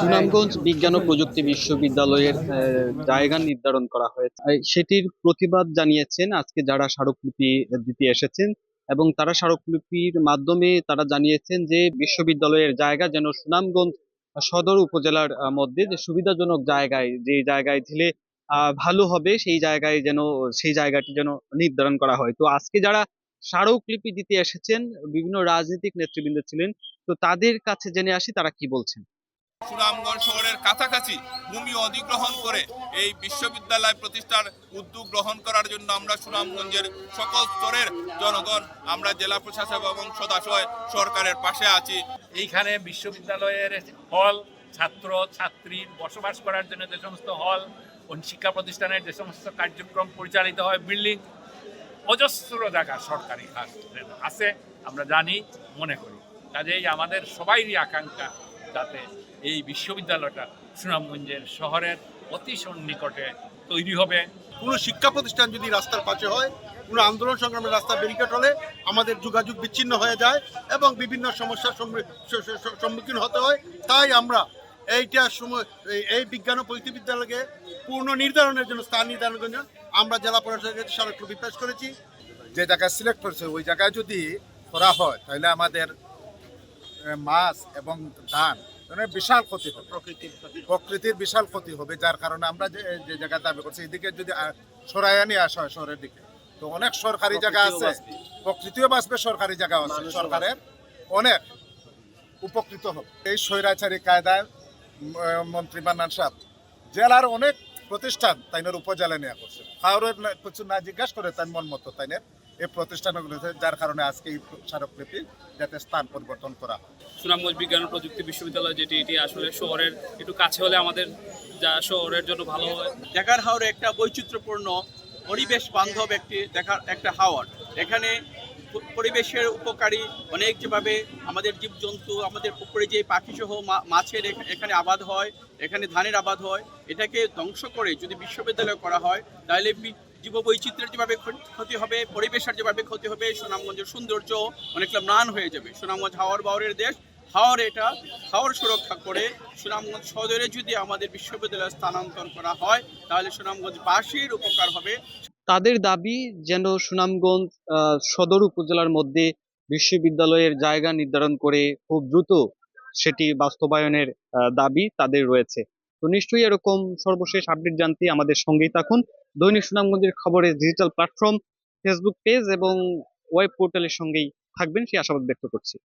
সুনামগঞ্জ বিজ্ঞান ও প্রযুক্তি বিশ্ববিদ্যালয়ের জায়গা নির্ধারণ করা হয়েছে। সেটির প্রতিবাদ জানিয়েছেন আজকে যারা স্মারকলিপি দিতে এসেছেন এবং তারা স্মারকলিপির মাধ্যমে তারা জানিয়েছেন যে বিশ্ববিদ্যালয়ের জায়গা যেন সুনামগঞ্জ সদর উপজেলার মধ্যে যে সুবিধাজনক জায়গায়, যে জায়গায় দিলে ভালো হবে সেই জায়গায় যেন, সেই জায়গাটি যেন নির্ধারণ করা হয়। তো আজকে যারা স্মারকলিপি দিতে এসেছেন, বিভিন্ন রাজনৈতিক নেতৃবৃন্দ ছিলেন তো তাদের কাছে জেনে আসি তারা কি বলছেন। সুনামগঞ্জ শহরের কাছাকাছি ভূমি অধিগ্রহণ করে এই বিশ্ববিদ্যালয় প্রতিষ্ঠার উদ্যোগ গ্রহণ করার জন্য আমরা সুনামগঞ্জের সকল স্তরের জনগণ আমরা জেলা প্রশাসক এবং সদাশয় সরকারের পাশে আছি। এইখানে বিশ্ববিদ্যালয়ের হল ছাত্র ছাত্রীর বসবাস করার জন্য যে সমস্ত হল ও শিক্ষা প্রতিষ্ঠানের যে সমস্ত কার্যক্রম পরিচালিত হয় বিল্ডিং অজস্র জায়গা সরকারি আছে আমরা জানি মনে করি। কাজেই আমাদের সবাইরই আকাঙ্ক্ষা যাতে এই বিশ্ববিদ্যালয়টা সুনামগঞ্জের শহরের অতি সন্নিকটে তৈরি হবে। কোনো শিক্ষা প্রতিষ্ঠান যদি রাস্তার পাশে হয় কোনো আন্দোলন সংগ্রামের রাস্তা ব্যারিকেড হলে আমাদের যোগাযোগ বিচ্ছিন্ন হয়ে যায় এবং বিভিন্ন সমস্যার সম্মুখীন হতে হয়। তাই আমরা এইটা সময় এই- এই বিজ্ঞান ও প্রযুক্তি বিদ্যালয়কে পূর্ণ নির্ধারণের জন্য স্থান নির্ধারণের জন্য আমরা জেলা পরিষদের কাছে স্মারকলিপি পেশ করেছি। যে জায়গায় সিলেক্ট করেছে ওই জায়গায় যদি করা হয় তাহলে আমাদের মাছ এবং ধান মানে বিশাল ক্ষতি হবে। প্রকৃতির বিশাল ক্ষতি হবে যার কারণে আমরা যে যে জায়গায় দাবি করছি এদিকে যদি সরাইয়া নিয়ে আসা হয় শহরের দিকে তো অনেক সরকারি জায়গা আছে প্রকৃতিও বাঁচবে সরকারি জায়গা আছে। সরকারের অনেক উপকৃত হবে। এই স্বৈরাচারী কায়দায় মন্ত্রী মান্নান সাহেব জেলার অনেক প্রতিষ্ঠান তাইনের উপজেলা নিয়ে করছে। কারোর কিছু না জিজ্ঞাসা করে তাই মন মতো তাইনের এই প্রতিষ্ঠানগুলো যার কারণে আজকে এই স্মারকলিপি যাতে স্থান পরিবর্তন করা। সুনামগঞ্জ বিজ্ঞান ও প্রযুক্তি বিশ্ববিদ্যালয় যেটি এটি আসলে শহরের একটু কাছে হলে আমাদের যা শহরের জন্য ভালো হয়। দেখার হাওর একটা বৈচিত্র্যপূর্ণ পরিবেশ বান্ধব একটি দেখার একটা হাওর এখানে পরিবেশের উপকারী অনেক যেভাবে আমাদের জীবজন্তু আমাদের পুকুরে যে পাখি সহ মাছের এখানে আবাদ হয় এখানে ধানের আবাদ হয় এটাকে ধ্বংস করে যদি বিশ্ববিদ্যালয় করা হয় তাহলে জীববৈচিত্র্যের যেভাবে ক্ষতি- হবে, পরিবেশের যেভাবে ক্ষতি হবে, সুনামগঞ্জের সৌন্দর্য অনেকটা ম্লান হয়ে যাবে। সুনামগঞ্জ হাওয়ার বাওয়ারের দেশ, হাওর এটা, হাওর সুরক্ষা করে সুনামগঞ্জ সদরে যদি আমাদের বিশ্ববিদ্যালয় স্থানান্তর করা হয়, তাহলে সুনামগঞ্জ সুনামগঞ্জবাসীর উপকার হবে। তাদের দাবি যেন সুনামগঞ্জ সদর উপজেলার মধ্যে বিশ্ববিদ্যালয়ের জায়গা নির্ধারণ করে খুব দ্রুত সেটি বাস্তবায়নের দাবি তাদের রয়েছে। তো নিশ্চয়ই এরকম সর্বশেষ আপডেট জানতে আমাদের সঙ্গেই থাকুন দৈনিক সুনামগঞ্জের খবরের ডিজিটাল প্ল্যাটফর্ম ফেসবুক পেজ এবং ওয়েব পোর্টালের সঙ্গেই থাকবেন, সেই আশাবাদ ব্যক্ত করছি